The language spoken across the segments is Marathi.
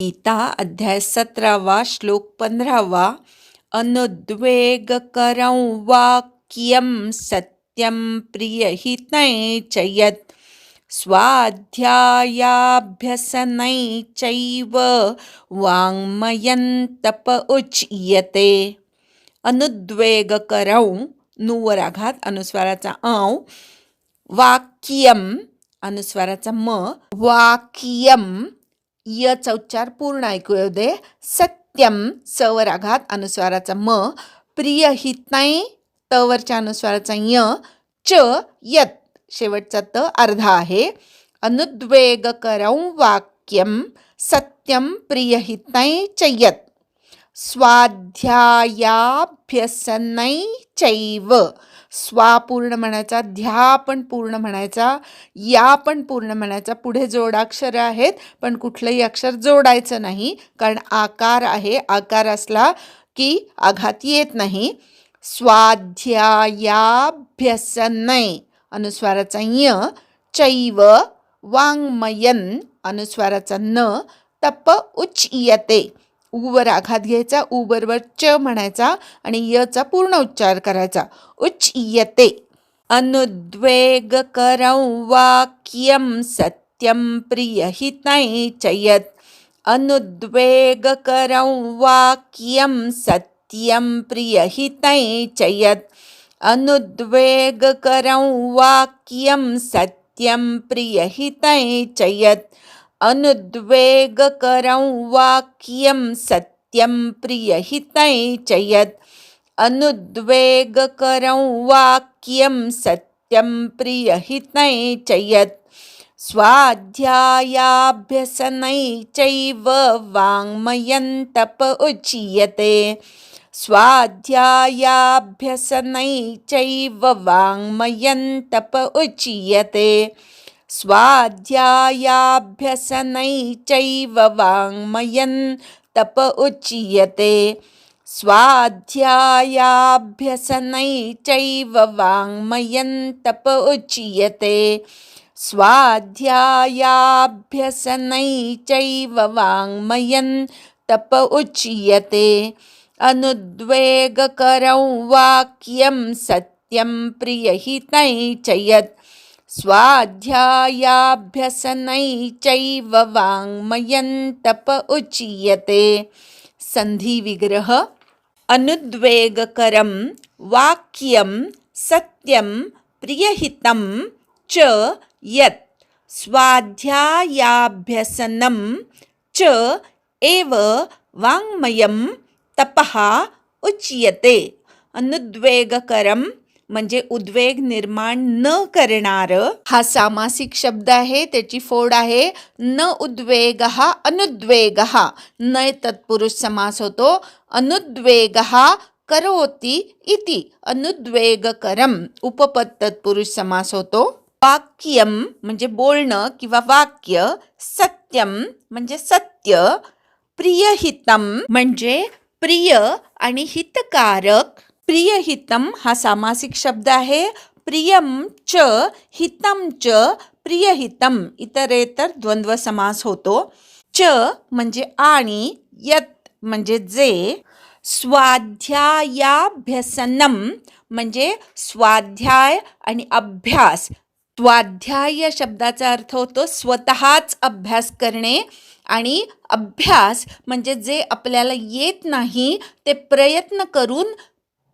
गीता अध्याय सतरावा श्लोक पंधरावा अनुद्वेगकरं वाक्यं सत्यं प्रियहितै च यत् स्वाध्यायाभ्यसनै चैव वाङ्मयं तप उच्यते। अनुद्वेगकरौ नुवराघात अनुस्वाराचा औ वाक्यम अनुस्वाराचा म वाक्यम यचा उच्चार पूर्ण ऐकू येऊ दे. सत्यम सवर आघात अनुस्वाराचा म. प्रियहितै तवरच्या अनुस्वाराचा य. च यत. शेवटचा त अर्धा आहे. अनुद्वेगकरौ वाक्यम. सत्यम प्रियहितै च यत. स्वाध्यायाभ्यसनै चैव स्वा पूर्ण म्हणायचा ध्या पण पूर्ण म्हणायचा या पण पूर्ण म्हणायचा. पुढे जोडाक्षर आहेत पण कुठलंही अक्षर जोडायचं नाही कारण आकार आहे. आकार असला की आघात येत नाही. स्वाध्यायाभ्यसनै अनुस्वाराचा य चैव वाङ्मयन अनुस्वाराचा न तप उच्यते. उवर आघात घ्यायचा उ बरोबर च म्हणायचा आणि यचा पूर्ण उच्चार करायचा. उच्च उच्यते अनुद्वेगकरं वाक्यं सत्यं प्रियहितै च यत् अनुद्वेगकरं वाक्यं सत्यं प्रियहितै च यत् अनुद्वेगकरं वाक्यं सत्यं प्रियहितै च अनुद्वेगकरं वाक्यं सत्यं प्रियहितै च यत्। अनुद्वेगकरं वाक्यं सत्यं प्रियहितै च यत्। स्वाध्यायाभ्यसनै चैव वाङ्मयन्तप उच्यते। स्वाध्यायाभ्यसनै चैव वाङ्मयन्तप उच्यते। स्वाध्यायाभ्यसनै चैव तप उच्यते। स्वाध्यायाभ्यसनै चैव वाङ्मयं तप उच्यते। स्वाध्यायाभ्यसनै चैव वाङ्मयं तप उच्यते। अनुद्वेगकरं वाक्यं सत्यं प्रियहितै च यत् स्वाध्यायाभ्यसनैचैव चैव उच्यते। सन्धिविग्रह अनुद्वेगकरं वाक्यं सत्यं प्रियहितं च यत्। स्वाध्यायाभ्यसनं च एव वाङ्मयं तपः उच्यते। अनुद्वेगकरं म्हणजे उद्वेग निर्माण न करणारं हा सामासिक शब्द आहे त्याची फोड आहे न उद्वेग हा अनुद्वेग. हा न तत्पुरुष समास होतो अनुद्वेग हा करोती इति अनुद्वेगकरम उपपद तत्पुरुष समास होतो. वाक्यम म्हणजे बोलणं किंवा वाक्य सत्यम म्हणजे सत्य प्रियहितम म्हणजे प्रिय आणि हितकारक प्रियहितम हा सामासिक शब्द आहे. प्रियम च हितम च प्रियहितम इतरेतर द्वंद्व समास होतो. च म्हणजे आणि यत म्हणजे जे. स्वाध्यायाभ्यसनम म्हणजे स्वाध्याय आणि अभ्यास. स्वाध्याय या शब्दाचा अर्थ होतो स्वतःच अभ्यास करणे आणि अभ्यास म्हणजे जे आपल्याला येत नाही ते प्रयत्न करून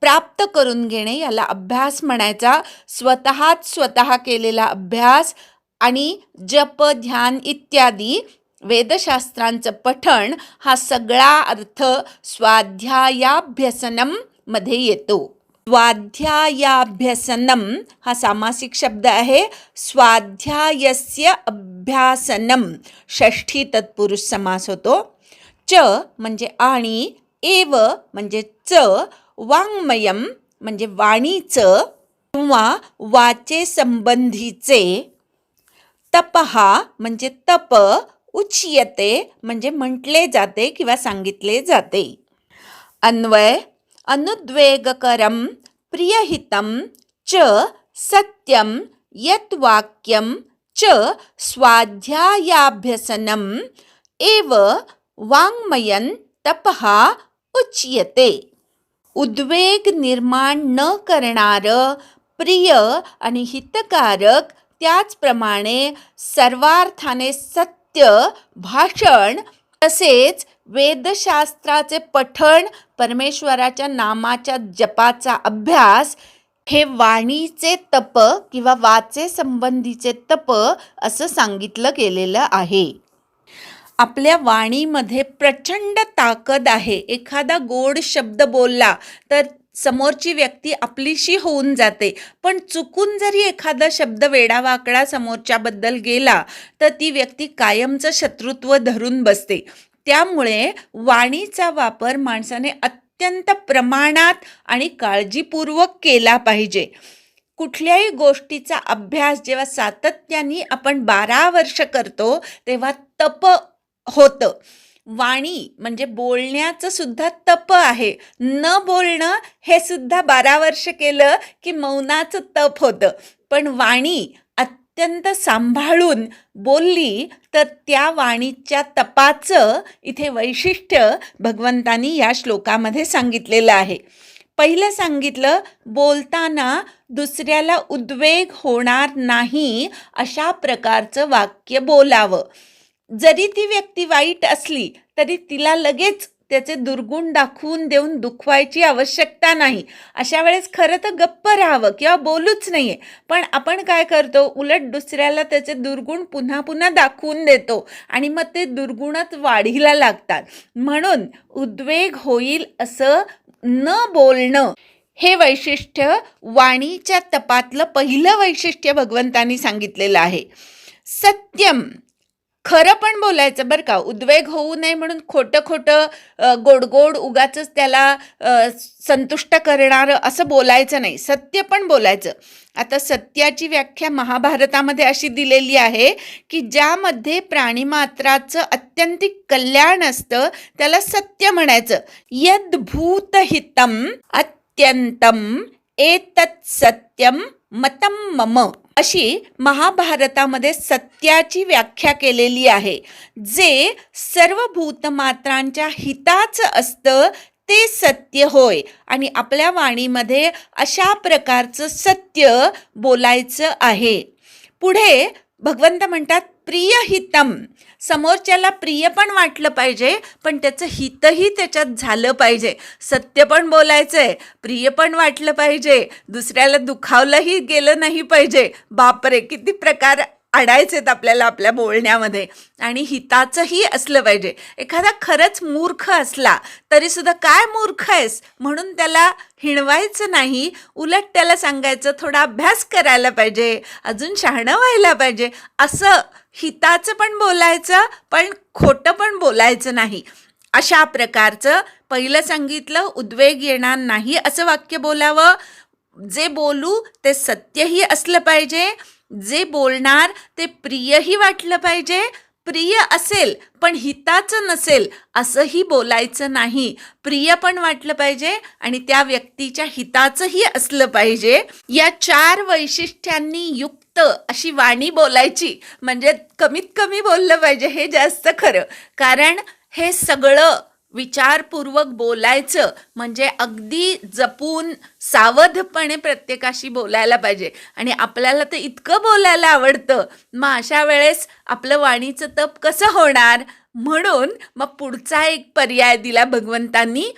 प्राप्त करून घेणे याला अभ्यास म्हणायचा. स्वतःच स्वतः केलेला अभ्यास आणि जप ध्यान इत्यादी वेदशास्त्रांचं पठण हा सगळा अर्थ स्वाध्यायाभ्यसनममध्ये येतो. स्वाध्यायाभ्यसनम हा सामासिक शब्द आहे. स्वाध्यायस्य अभ्यासनम षष्ठी तत्पुरुष समास होतो. च म्हणजे आणि एव म्हणजे च वाङ्मयम म्हणजे वाणीचं किंवा वाचे संबंधीचे तपहा म्हणजे तप उच्यते म्हणजे म्हटले जाते किंवा सांगितले जाते. अन्वय अनुद्वेगकरं प्रियहितं च सत्यं यत्वाक्यं च स्वाध्यायाभ्यसनम् एव वाङ्मयन तपः उच्यते. उद्वेग निर्माण न करणारं प्रिय आणि हितकारक त्याचप्रमाणे सर्वार्थाने सत्य भाषण तसेच वेदशास्त्राचे पठण परमेश्वराच्या नामाच्या जपाचा अभ्यास हे वाणीचे तप किंवा वाचे संबंधीचे तप असं सांगितलं गेलेलं आहे. आपल्या वाणीमध्ये प्रचंड ताकद आहे. एखादा गोड शब्द बोलला तर समोरची व्यक्ती आपलीशी होऊन जाते. पण चुकून जरी एखादा शब्द वेडावाकडा समोरच्याबद्दल गेला तर ती व्यक्ती कायमचं शत्रुत्व धरून बसते. त्यामुळे वाणीचा वापर माणसाने अत्यंत प्रमाणात आणि काळजीपूर्वक केला पाहिजे. कुठल्याही गोष्टीचा अभ्यास जेव्हा सातत्याने आपण बारा वर्ष करतो तेव्हा तप होतं. वाणी म्हणजे बोलण्याचं सुद्धा तप आहे. न बोलणं हे सुद्धा बारा वर्ष केलं की मौनाचं तप होतं. पण वाणी अत्यंत सांभाळून बोलली तर त्या वाणीच्या तपाचं इथे वैशिष्ट्य भगवंतानी या श्लोकामध्ये सांगितलेलं आहे. पहिलं सांगितलं बोलताना दुसऱ्याला उद्वेग होणार नाही अशा प्रकारचं वाक्य बोलावं. जरी ती व्यक्ती वाईट असली तरी तिला लगेच त्याचे दुर्गुण दाखवून देऊन दुखवायची आवश्यकता नाही. अशा वेळेस खरं तर गप्प राहावं किंवा बोलूच नाही आहे पण आपण काय करतो? उलट दुसऱ्याला त्याचे दुर्गुण पुन्हा पुन्हा दाखवून देतो आणि मग ते दुर्गुणच वाढीला लागतात. म्हणून उद्वेग होईल असं न बोलणं हे वैशिष्ट्य वाणीच्या तपातलं पहिलं वैशिष्ट्य भगवंतानी सांगितलेलं आहे. सत्यम खरं पण बोलायचं बरं का. उद्वेग होऊ नये म्हणून खोटं खोटं गोडगोड उगाच त्याला संतुष्ट करणारं असं बोलायचं नाही. सत्य पण बोलायचं. आता सत्याची व्याख्या महाभारतामध्ये अशी दिलेली आहे की ज्यामध्ये प्राणीमात्राचं अत्यंतिक कल्याण असतं त्याला सत्य म्हणायचं. यद्भूतहितम अत्यंतम एतत् सत्यम मतम मम. अशी महाभारतामध्ये सत्याची व्याख्या केलेली आहे. जे सर्व भूतमात्रांच्या हिताचं असतं ते सत्य होय. आणि आपल्या वाणीमध्ये अशा प्रकारचं सत्य बोलायचं आहे. पुढे भगवंत म्हणतात प्रियहितम. समोरच्याला प्रिय पण वाटलं पाहिजे पण त्याचं हितही त्याच्यात झालं पाहिजे. सत्य पण बोलायचं आहे प्रिय पण वाटलं पाहिजे. दुसऱ्याला दुखावलंही गेलं नाही पाहिजे. बापरे किती प्रकार अडायचेत आपल्याला आपल्या बोलण्यामध्ये. आणि हिताचंही असलं पाहिजे. एखादा खरंच मूर्ख असला तरी सुद्धा काय मूर्ख आहेस? म्हणून त्याला हिणवायचं नाही उलट त्याला सांगायचं थोडा अभ्यास करायला पाहिजे अजून शहाणं व्हायला पाहिजे. असं हिताचं पण बोलायचं पण खोटं पण बोलायचं नाही. अशा प्रकारचं पहिलं सांगितलं उद्वेग येणार नाही असं वाक्य बोलावं. जे बोलू ते सत्यही असलं पाहिजे. जे बोलणार ते प्रियही वाटलं पाहिजे प्रिय असेल पण हिताचं नसेल असंही बोलायचं नाही. प्रिय पण वाटलं पाहिजे आणि त्या व्यक्तीच्या हिताचंही असलं पाहिजे. या चार वैशिष्ट्यांनी युक्त अशी वाणी बोलायची म्हणजे कमीत कमी बोललं पाहिजे हे जास्त खरं. कारण हे सगळं विचारपूर्वक बोलायचं म्हणजे अगदी जपून सावधपणे प्रत्येकाशी बोलायला पाहिजे. आणि आपल्याला तर इतकं बोलायला आवडतं. मग अशा वेळेस आपलं वाणीचं तप कसं होणार? म्हणून मग पुढचा एक पर्याय दिला भगवंतांनी.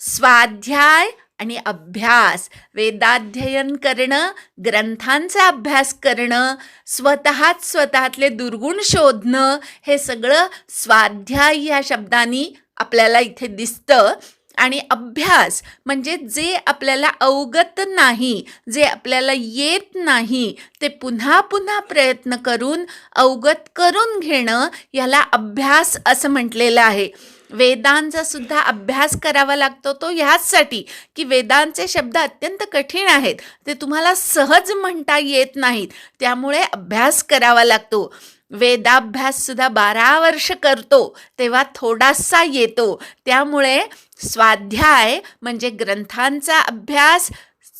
स्वाध्याय आणि अभ्यास. वेदाध्ययन करणं ग्रंथांचा अभ्यास करणं स्वतःच स्वतःतले दुर्गुण शोधणं हे सगळं स्वाध्याय या शब्दानी आपल्याला इथे दिसतं. आणि अभ्यास म्हणजे जे आपल्याला अवगत नाही जे आपल्याला येत नाही ते पुन्हा पुन्हा प्रयत्न करून अवगत करून घेणं याला अभ्यास असं म्हटलेलं आहे. वेदांचा सुद्धा अभ्यास करावा लागतो तो ह्याचसाठी की वेदांचे शब्द अत्यंत कठीण आहेत. ते तुम्हाला सहज म्हणता येत नाहीत. त्यामुळे अभ्यास करावा लागतो. वेदाभ्यास सुद्धा बारा वर्ष करतो तेव्हा थोडासा येतो. त्यामुळे स्वाध्याय म्हणजे ग्रंथांचा अभ्यास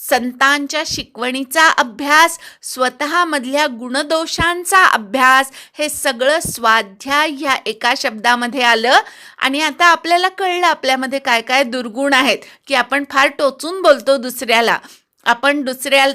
संतांच्या शिकवणीचा अभ्यास स्वतःमधल्या गुणदोषांचा अभ्यास हे सगळं स्वाध्याय ह्या एका शब्दामध्ये आलं. आणि आता आपल्याला कळलं आपल्यामध्ये काय काय दुर्गुण आहेत की आपण फार टोचून बोलतो दुसऱ्याला. आपण दुसऱ्या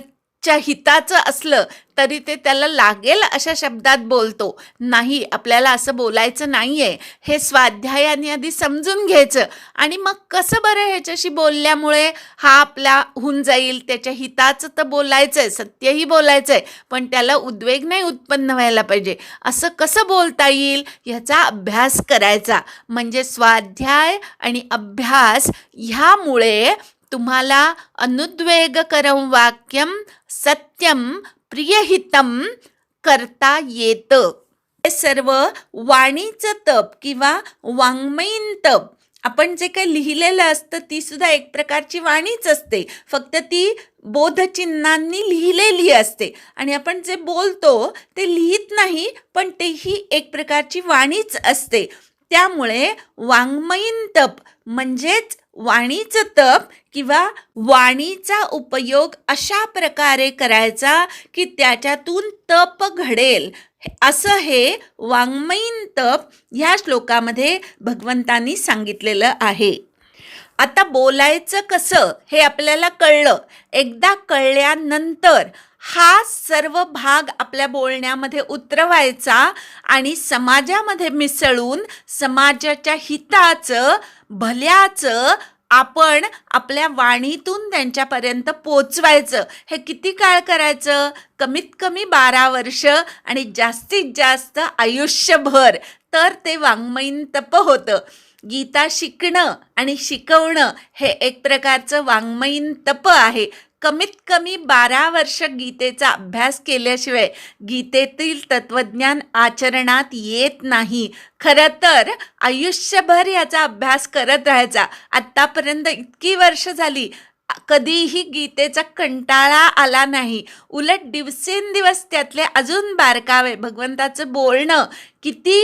च्या हिताचं असलं तरी ते त्याला लागेल अशा शब्दात बोलतो. नाही आपल्याला असं बोलायचं नाही आहे हे स्वाध्यायाने आधी समजून घ्यायचं. आणि मग कसं बरं ह्याच्याशी बोलल्यामुळे हा आपला होऊन जाईल? त्याच्या हिताचं तर बोलायचं आहे सत्यही बोलायचं आहे पण त्याला उद्वेग नाही उत्पन्न व्हायला पाहिजे. असं कसं बोलता येईल? ह्याचा अभ्यास करायचा. म्हणजे स्वाध्याय आणि अभ्यास ह्यामुळे तुम्हाला अनुद्वेगकरं वाक्यम सत्यम प्रियहितम करता येतं. हे सर्व वाणीचं तप किंवा वाङ्मयीन तप. आपण जे काही लिहिलेलं असतं ती सुद्धा एक प्रकारची वाणीच असते. फक्त ती बोधचिन्हांनी लिहिलेली असते. आणि आपण जे बोलतो ते लिहित नाही पण तेही एक प्रकारची वाणीच असते. त्यामुळे वाङ्मयीन तप म्हणजेच वाणीचं तप किंवा वाणीचा उपयोग अशा प्रकारे करायचा की त्याच्यातून तप घडेल. असं हे वाङ्मयीन तप ह्या श्लोकामध्ये भगवंतांनी सांगितलेलं आहे. आता बोलायचं कसं हे आपल्याला कळलं. एकदा कळल्यानंतर हा सर्व भाग आपल्या बोलण्यामध्ये उतरवायचा आणि समाजामध्ये मिसळून समाजाच्या हिताचं भल्याचं आपण आपल्या वाणीतून त्यांच्यापर्यंत पोचवायचं. हे किती काळ करायचं? कमीत कमी बारा वर्ष आणि जास्तीत जास्त आयुष्यभर. तर ते वाङ्मयीन तप होतं. गीता शिकणं आणि शिकवणं हे एक प्रकारचं वाङ्मयीन तप आहे. कमीत कमी बारा वर्ष गीतेचा अभ्यास केल्याशिवाय गीतेतील तत्त्वज्ञान आचरणात येत नाही. खरं तर आयुष्यभर याचा अभ्यास करत राहायचा. आत्तापर्यंत इतकी वर्ष झाली कधीही गीतेचा कंटाळा आला नाही. उलट दिवसेंदिवस त्यातले अजून बारकावे. भगवंताचं बोलणं किती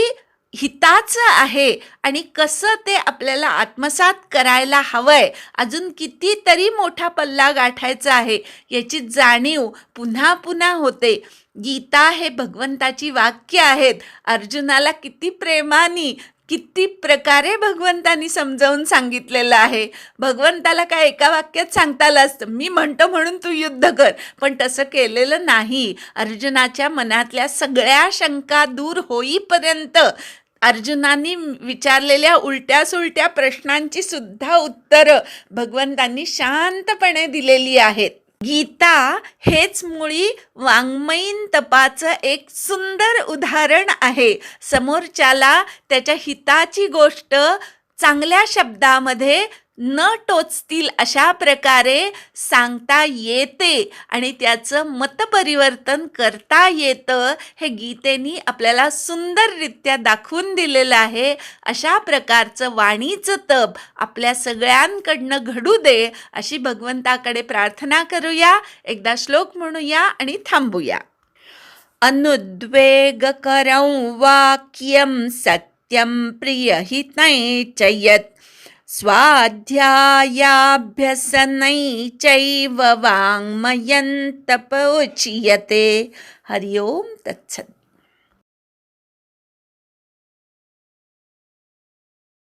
हिताचं आहे आणि कसं ते आपल्याला आत्मसात करायला हवंय अजून कितीतरी मोठा पल्ला गाठायचा आहे याची जाणीव पुन्हा पुन्हा होते. गीता हे भगवंताची वाक्य आहेत. अर्जुनाला किती प्रेमाने किती प्रकारे भगवंतानी समजावून सांगितलेलं आहे. भगवंताला काय एका वाक्यात सांगता आलं असतं? मी म्हणतो म्हणून तू युद्ध कर. पण तसं केलेलं नाही. अर्जुनाच्या मनातल्या सगळ्या शंका दूर होईपर्यंत अर्जुनानी विचारलेल्या उलट्या सुलट्या प्रश्नांची सुद्धा उत्तरं भगवंतांनी शांतपणे दिलेली आहेत. गीता हेच मुळी वाङ्मयीन तपाचं एक सुंदर उदाहरण आहे. समोरच्याला त्याच्या हिताची गोष्ट चांगल्या शब्दामध्ये न टोचतील अशा प्रकारे सांगता येते आणि त्याचं मतपरिवर्तन करता येतं. हे गीतेनी आपल्याला सुंदररित्या दाखवून दिलेलं आहे. अशा प्रकारचं वाणीचं तप आपल्या सगळ्यांकडनं घडू दे अशी भगवंताकडे प्रार्थना करूया. एकदा श्लोक म्हणूया आणि थांबूया. अनुद्वेगकरं वाक्यं सत्य प्रियहितै च स्वाध्यायाभ्यसनै चैव वाङ्मयन्तपोचियते हरि ओं तत्सत्।